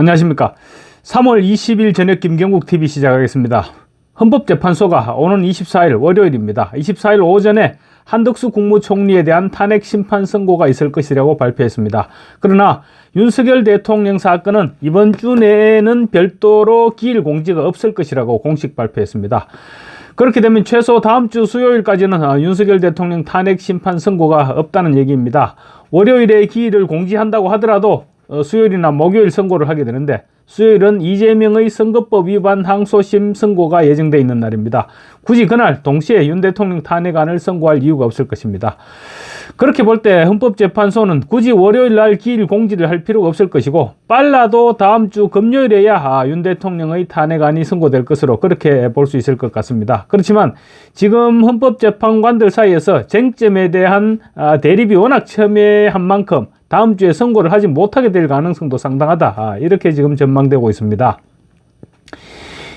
안녕하십니까. 3월 20일 저녁 김경국 TV 시작하겠습니다. 헌법재판소가 오는 24일 월요일입니다. 24일 오전에 한덕수 국무총리에 대한 탄핵 심판 선고가 있을 것이라고 발표했습니다. 그러나 윤석열 대통령 사건은 이번 주 내에는 별도로 기일 공지가 없을 것이라고 공식 발표했습니다. 그렇게 되면 최소 다음 주 수요일까지는 아, 윤석열 대통령 탄핵 심판 선고가 없다는 얘기입니다. 월요일에 기일을 공지한다고 하더라도 어, 수요일이나 목요일 선고를 하게 되는데 수요일은 이재명의 선거법 위반 항소심 선고가 예정돼 있는 날입니다. 굳이 그날 동시에 윤 대통령 탄핵안을 선고할 이유가 없을 것입니다. 그렇게 볼 때 헌법재판소는 굳이 월요일 날 기일 공지를 할 필요가 없을 것이고 빨라도 다음 주 금요일에야 아, 윤 대통령의 탄핵안이 선고될 것으로 그렇게 볼 수 있을 것 같습니다. 그렇지만 지금 헌법재판관들 사이에서 쟁점에 대한 아, 대립이 워낙 첨예한 만큼 다음 주에 선고를 하지 못하게 될 가능성도 상당하다. 아, 이렇게 지금 전망 되고 있습니다.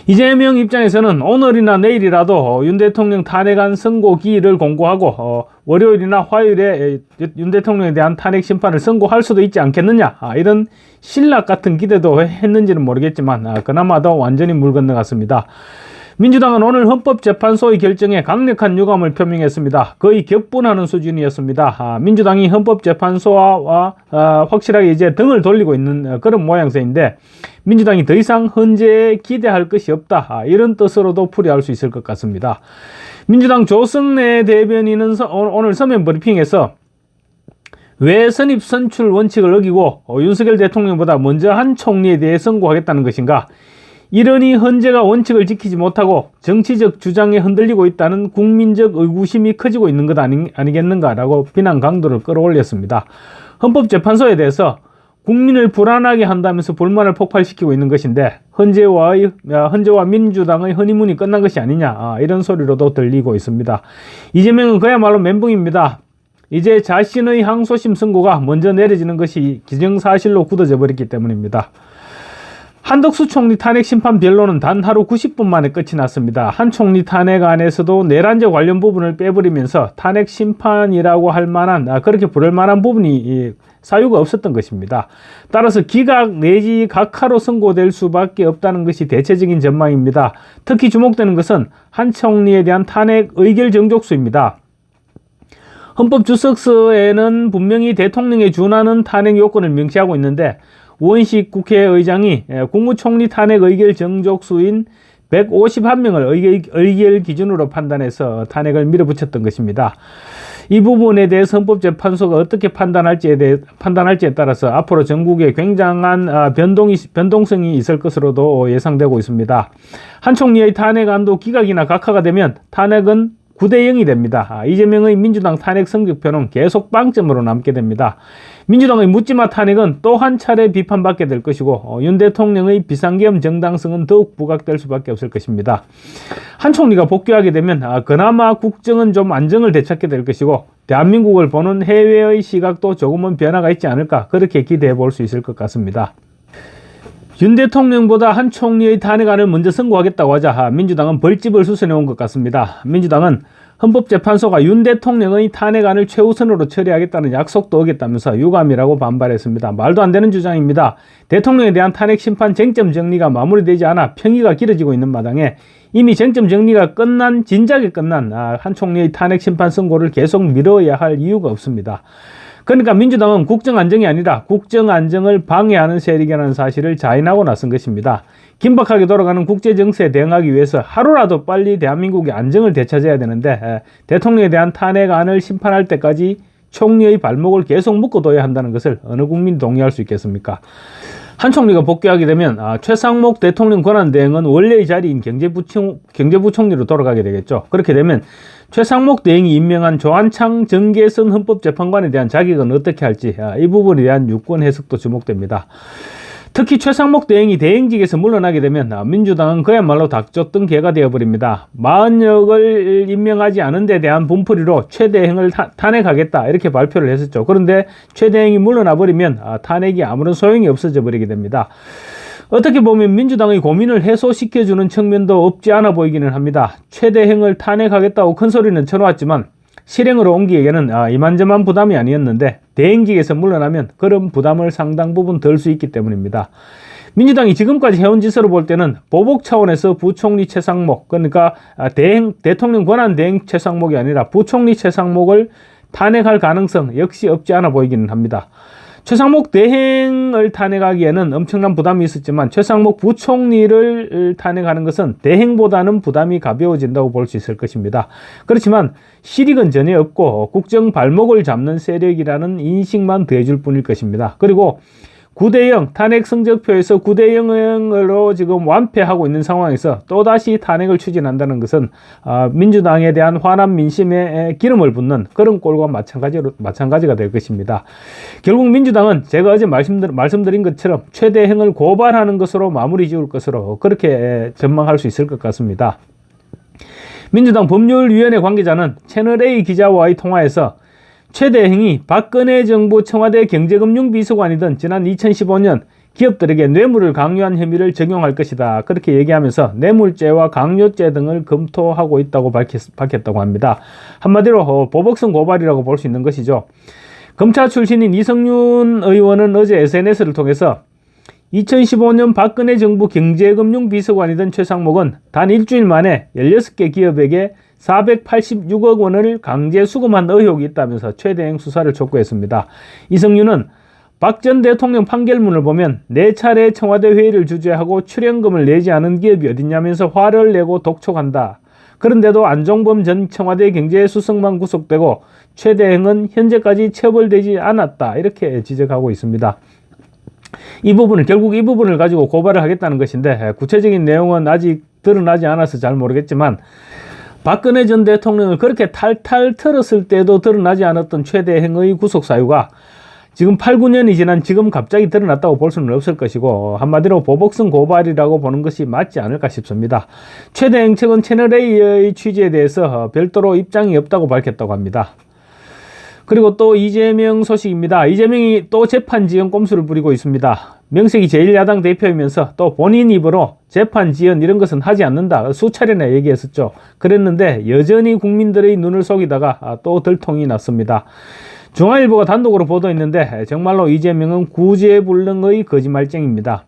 이재명 입장에서는 오늘이나 내일이라도 어, 윤 대통령 탄핵안 선고 기일을 공고하고 어, 월요일이나 화요일에 윤 대통령에 대한 탄핵 심판을 선고할 수도 있지 않겠느냐 아, 이런 신락 같은 기대도 했는지는 모르겠지만 아, 그나마 도 완전히 물 건너갔습니다. 민주당은 오늘 헌법재판소의 결정에 강력한 유감을 표명했습니다. 거의 격분하는 수준이었습니다. 아, 민주당이 헌법재판소와 아, 확실하게 이제 등을 돌리고 있는 어, 그런 모양새인데 민주당이 더 이상 헌재에 기대할 것이 없다. 아, 이런 뜻으로도 풀이할 수 있을 것 같습니다. 민주당 조승래 대변인은 서, 오늘 서면 브리핑에서 왜 선입 선출 원칙을 어기고 어, 윤석열 대통령보다 먼저 한 총리에 대해 선고하겠다는 것인가? 이러니 헌재가 원칙을 지키지 못하고 정치적 주장에 흔들리고 있다는 국민적 의구심이 커지고 있는 것 아니, 아니겠는가라고 비난 강도를 끌어올렸습니다. 헌법재판소에 대해서 국민을 불안하게 한다면서 불만을 폭발시키고 있는 것인데 헌재와의 헌재와 민주당의 허니문이 끝난 것이 아니냐 아, 이런 소리로도 들리고 있습니다. 이재명은 그야말로 멘붕입니다. 이제 자신의 항소심 선고가 먼저 내려지는 것이 기정사실로 굳어져 버렸기 때문입니다. 한덕수 총리 탄핵 심판 변론은 단 하루 90분 만에 끝이 났습니다. 한 총리 탄핵 안에서도 내란죄 관련 부분을 빼버리면서 탄핵 심판이라고 할 만한 아, 그렇게 부를 만한 부분이 사유가 없었던 것입니다. 따라서 기각 내지 각하로 선고될 수밖에 없다는 것이 대체적인 전망입니다. 특히 주목되는 것은 한 총리에 대한 탄핵 의결 정족수입니다. 헌법 주석서에는 분명히 대통령에 준하는 탄핵 요건을 명시하고 있는데 우원식 국회의장이 예, 국무총리 탄핵 의결 정족수인 151명을 의결, 의결 기준으로 판단해서 탄핵을 밀어붙였던 것입니다. 이 부분에 대해서 헌법재판소가 어떻게 판단할지에 대해 판단할지에 따라서 앞으로 전국에 굉장한 아, 변동이 변동성이 있을 것으로도 예상되고 있습니다. 한 총리의 탄핵안도 기각이나 각하가 되면 탄핵은 9대 0이 됩니다. 아, 이재명의 민주당 탄핵 성적표는 계속 빵점으로 남게 됩니다. 민주당의 묻지마 탄핵은 또 한 차례 비판받게 될 것이고 어, 윤 대통령의 비상계엄 정당성은 더욱 부각될 수밖에 없을 것입니다. 한 총리가 복귀하게 되면 아, 그나마 국정은 좀 안정을 되찾게 될 것이고 대한민국을 보는 해외의 시각도 조금은 변화가 있지 않을까 그렇게 기대해 볼 수 있을 것 같습니다. 윤 대통령보다 한 총리의 탄핵안을 먼저 선고하겠다고 하자 민주당은 벌집을 수선해 온 것 같습니다. 민주당은 헌법재판소가 윤 대통령의 탄핵안을 최우선으로 처리하겠다는 약속도 어겼다면서 유감이라고 반발했습니다. 말도 안 되는 주장입니다. 대통령에 대한 탄핵 심판 쟁점 정리가 마무리되지 않아 평의가 길어지고 있는 마당에 이미 쟁점 정리가 끝난 진작에 끝난 아, 한 총리의 탄핵 심판 선고를 계속 미뤄야 할 이유가 없습니다. 그러니까 민주당은 국정 안정이 아니라 국정 안정을 방해하는 세력이라는 사실을 자인하고 나선 것입니다. 긴박하게 돌아가는 국제 정세에 대응하기 위해서 하루라도 빨리 대한민국의 안정을 되찾아야 되는데 대통령에 대한 탄핵안을 심판할 때까지 총리의 발목을 계속 묶어둬야 한다는 것을 어느 국민 동의할 수 있겠습니까? 한 총리가 복귀하게 되면 아, 최상목 대통령 권한 대행은 원래의 자리인 경제부총, 경제부총리로 돌아가게 되겠죠. 그렇게 되면 최상목 대행이 임명한 조한창 정계선 헌법재판관에 대한 자격은 어떻게 할지 아, 이 부분에 대한 유권 해석도 주목됩니다. 특히 최상목 대행이 대행직에서 물러나게 되면 아, 민주당은 그야말로 닥쳤던 개가 되어버립니다. 마흔역을 임명하지 않은 데 대한 분풀이로 최 대행을 탄핵하겠다 이렇게 발표를 했었죠. 그런데 최 대행이 물러나 버리면 아, 탄핵이 아무런 소용이 없어져 버리게 됩니다. 어떻게 보면 민주당의 고민을 해소시켜주는 측면도 없지 않아 보이기는 합니다. 최 대행을 탄핵하겠다고 큰 소리는 쳐놓았지만 실행으로 옮기기에는 아, 이만저만 부담이 아니었는데 대행직에서 물러나면 그런 부담을 상당 부분 덜 수 있기 때문입니다. 민주당이 지금까지 해온 짓으로 볼 때는 보복 차원에서 부총리 최상목 그러니까 아, 대행 대통령 권한 대행 최상목이 아니라 부총리 최상목을 탄핵할 가능성 역시 없지 않아 보이기는 합니다. 최상목 대행을 탄핵하기에는 엄청난 부담이 있었지만 최상목 부총리를 탄핵하는 것은 대행보다는 부담이 가벼워진다고 볼 수 있을 것입니다. 그렇지만 실익은 전혀 없고 국정 발목을 잡는 세력이라는 인식만 더해줄 뿐일 것입니다. 그리고 9대0 탄핵 성적표에서 9대0으로 지금 완패하고 있는 상황에서 또다시 탄핵을 추진한다는 것은 어, 민주당에 대한 화난 민심에 기름을 붓는 그런 꼴과 마찬가지로, 마찬가지가 될 것입니다. 결국 민주당은 제가 어제 말씀드, 말씀드린 것처럼 최대행을 고발하는 것으로 마무리 지을 것으로 그렇게 전망할 수 있을 것 같습니다. 민주당 법률위원회 관계자는 채널A 기자와의 통화에서 최 대행이 박근혜 정부 청와대 경제금융비서관이던 지난 2015년 기업들에게 뇌물을 강요한 혐의를 적용할 것이다. 그렇게 얘기하면서 뇌물죄와 강요죄 등을 검토하고 있다고 밝혔, 밝혔다고 합니다. 한마디로 어, 보복성 고발이라고 볼 수 있는 것이죠. 검찰 출신인 이성윤 의원은 어제 SNS를 통해서 2015년 박근혜 정부 경제금융비서관이던 최상목은 단 일주일 만에 16개 기업에게 486억 원을 강제 수금한 의혹이 있다면서 최대행 수사를 촉구했습니다. 이성윤은 박 전 대통령 판결문을 보면 네 차례 청와대 회의를 주재하고 출연금을 내지 않은 기업이 어딨냐면서 화를 내고 독촉한다. 그런데도 안종범 전 청와대 경제수석만 구속되고 최대행은 현재까지 처벌되지 않았다. 이렇게 지적하고 있습니다. 이 부분을 결국 이 부분을 가지고 고발을 하겠다는 것인데 구체적인 내용은 아직 드러나지 않아서 잘 모르겠지만 박근혜 전 대통령을 그렇게 탈탈 털었을 때도 드러나지 않았던 최대 행의 구속 사유가 지금 8, 9년이 지난 지금 갑자기 드러났다고 볼 수는 없을 것이고 한마디로 보복성 고발이라고 보는 것이 맞지 않을까 싶습니다. 최대행 측은 채널A의 취지에 대해서 별도로 입장이 없다고 밝혔다고 합니다. 그리고 또 이재명 소식입니다. 이재명이 또 재판 지연 꼼수를 부리고 있습니다. 명색이 제1야당 대표이면서 또 본인 입으로 재판 지연 이런 것은 하지 않는다. 수차례나 얘기했었죠. 그랬는데 여전히 국민들의 눈을 속이다가 또 들통이 났습니다. 중앙일보가 단독으로 보도했는데 정말로 이재명은 구제불능의 거짓말쟁입니다.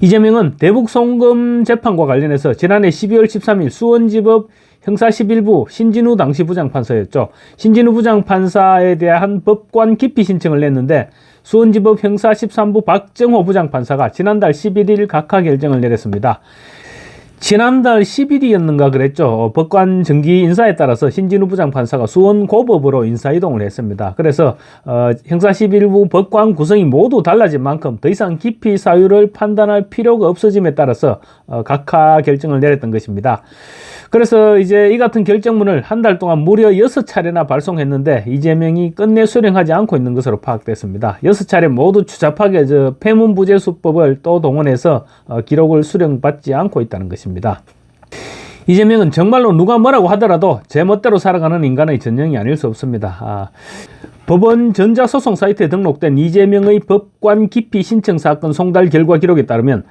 이재명은 대북 송금 재판과 관련해서 지난해 12월 13일 수원지법 형사 11부 신진우 당시 부장판사였죠. 신진우 부장판사에 대한 법관 기피 신청을 냈는데 수원지법 형사 13부 박정호 부장판사가 지난달 11일 각하 결정을 내렸습니다. 지난달 10일이었는가 그랬죠. 법관 정기 인사에 따라서 신진우 부장판사가 수원 고법으로 인사 이동을 했습니다. 그래서 어, 형사 11부 법관 구성이 모두 달라진 만큼 더 이상 깊이 사유를 판단할 필요가 없어짐에 따라서 어, 각하 결정을 내렸던 것입니다. 그래서 이제 이 같은 결정문을 한 달 동안 무려 여섯 차례나 발송했는데 이재명이 끝내 수령하지 않고 있는 것으로 파악됐습니다. 여섯 차례 모두 추잡하게 저 폐문부재 수법을 또 동원해서 어, 기록을 수령받지 않고 있다는 것입니다. 이재명은 정말로 누가 뭐라고 하더라도 제 멋대로 살아가는 인간의 전형이 아닐 수 없습니다. 아, 법원 전자소송 사이트에 등록된 이재명의 법관 기피 신청 사건 송달 결과 기록에 따르면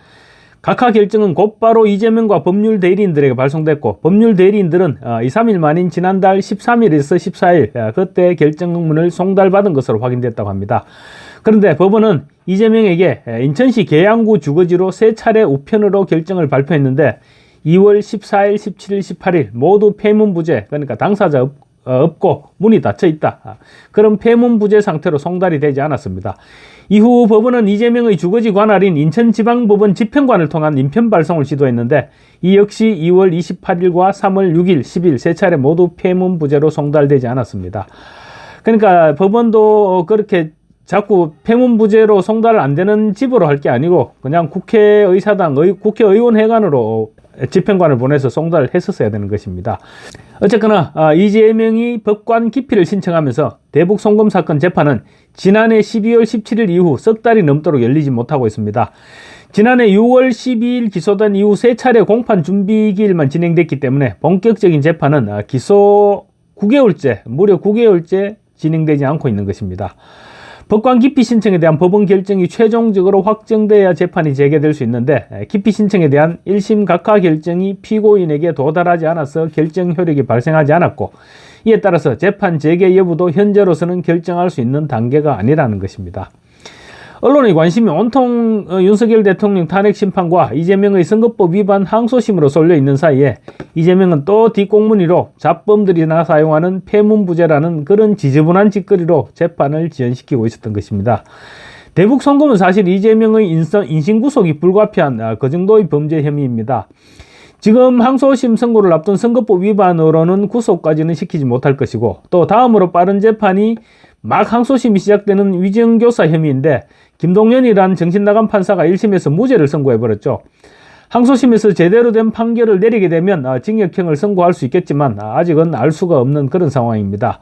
각하 결정은 곧바로 이재명과 법률 대리인들에게 발송됐고 법률 대리인들은 2, 어, 3일 만인 지난달 13일에서 14일 어, 그때 결정문을 송달받은 것으로 확인됐다고 합니다. 그런데 법원은 이재명에게 인천시 계양구 주거지로 세 차례 우편으로 결정을 발표했는데 2월 14일, 17일, 18일 모두 폐문부재 그러니까 당사자 어, 없고 문이 닫혀 있다. 아, 그런 폐문부재 상태로 송달이 되지 않았습니다. 이후 법원은 이재명의 주거지 관할인 인천지방법원 집행관을 통한 인편 발송을 시도했는데 이 역시 2월 28일과 3월 6일, 10일 세 차례 모두 폐문부재로 송달되지 않았습니다. 그러니까 법원도 그렇게 자꾸 폐문부재로 송달 안 되는 집으로 할 게 아니고 그냥 국회의사당, 국회의원회관으로 집행관을 보내서 송달을 했었어야 되는 것입니다. 어쨌거나 아, 이재명이 법관 기피를 신청하면서 대북 송금 사건 재판은 지난해 12월 17일 이후 석 달이 넘도록 열리지 못하고 있습니다. 지난해 6월 12일 기소된 이후 세 차례 공판 준비 기일만 진행됐기 때문에 본격적인 재판은 아, 기소 9개월째, 무려 9개월째 진행되지 않고 있는 것입니다. 법관 기피 신청에 대한 법원 결정이 최종적으로 확정돼야 재판이 재개될 수 있는데 기피 신청에 대한 1심 각하 결정이 피고인에게 도달하지 않아서 결정 효력이 발생하지 않았고 이에 따라서 재판 재개 여부도 현재로서는 결정할 수 있는 단계가 아니라는 것입니다. 언론의 관심이 온통 어, 윤석열 대통령 탄핵 심판과 이재명의 선거법 위반 항소심으로 쏠려 있는 사이에 이재명은 또 뒷공무니로 잡범들이나 사용하는 폐문부제라는 그런 지저분한 짓거리로 재판을 지연시키고 있었던 것입니다. 대북 송금은 사실 이재명의 인성, 인신구속이 불가피한 아, 그 정도의 범죄 혐의입니다. 지금 항소심 선고를 앞둔 선거법 위반으로는 구속까지는 시키지 못할 것이고 또 다음으로 빠른 재판이 막 항소심이 시작되는 위정교사 혐의인데 김동연이란 정신나간 판사가 1심에서 무죄를 선고해버렸죠. 항소심에서 제대로 된 판결을 내리게 되면 아, 징역형을 선고할 수 있겠지만 아, 아직은 알 수가 없는 그런 상황입니다.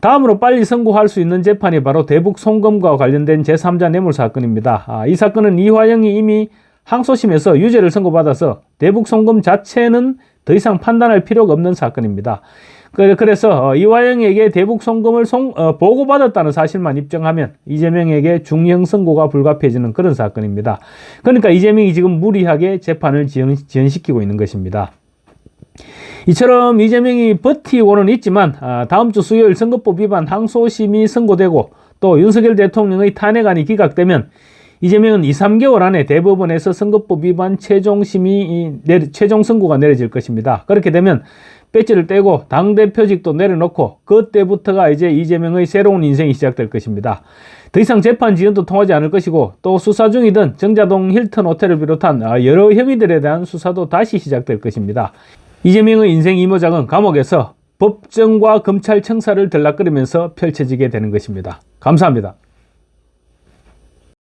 다음으로 빨리 선고할 수 있는 재판이 바로 대북 송금과 관련된 제3자 뇌물 사건입니다. 아, 이 사건은 이화영이 이미 항소심에서 유죄를 선고받아서 대북 송금 자체는 더 이상 판단할 필요가 없는 사건입니다. 그- 그래서 어, 이화영에게 대북 송금을 송- 어, 보고받았다는 사실만 입증하면 이재명에게 중형 선고가 불가피해지는 그런 사건입니다. 그러니까 이재명이 지금 무리하게 재판을 지연, 지연시키고 있는 것입니다. 이처럼 이재명이 버티고는 있지만 아, 다음 주 수요일 선거법 위반 항소심이 선고되고 또 윤석열 대통령의 탄핵안이 기각되면 이재명은 2, 3개월 안에 대법원에서 선거법 위반 최종 심의 최종 선고가 내려질 것입니다. 그렇게 되면 배지를 떼고 당 대표직도 내려놓고 그때부터가 이제 이재명의 새로운 인생이 시작될 것입니다. 더 이상 재판 지연도 통하지 않을 것이고 또 수사 중이던 정자동 힐튼 호텔을 비롯한 아, 여러 혐의들에 대한 수사도 다시 시작될 것입니다. 이재명의 인생 이모작은 감옥에서 법정과 검찰 청사를 들락거리면서 펼쳐지게 되는 것입니다. 감사합니다.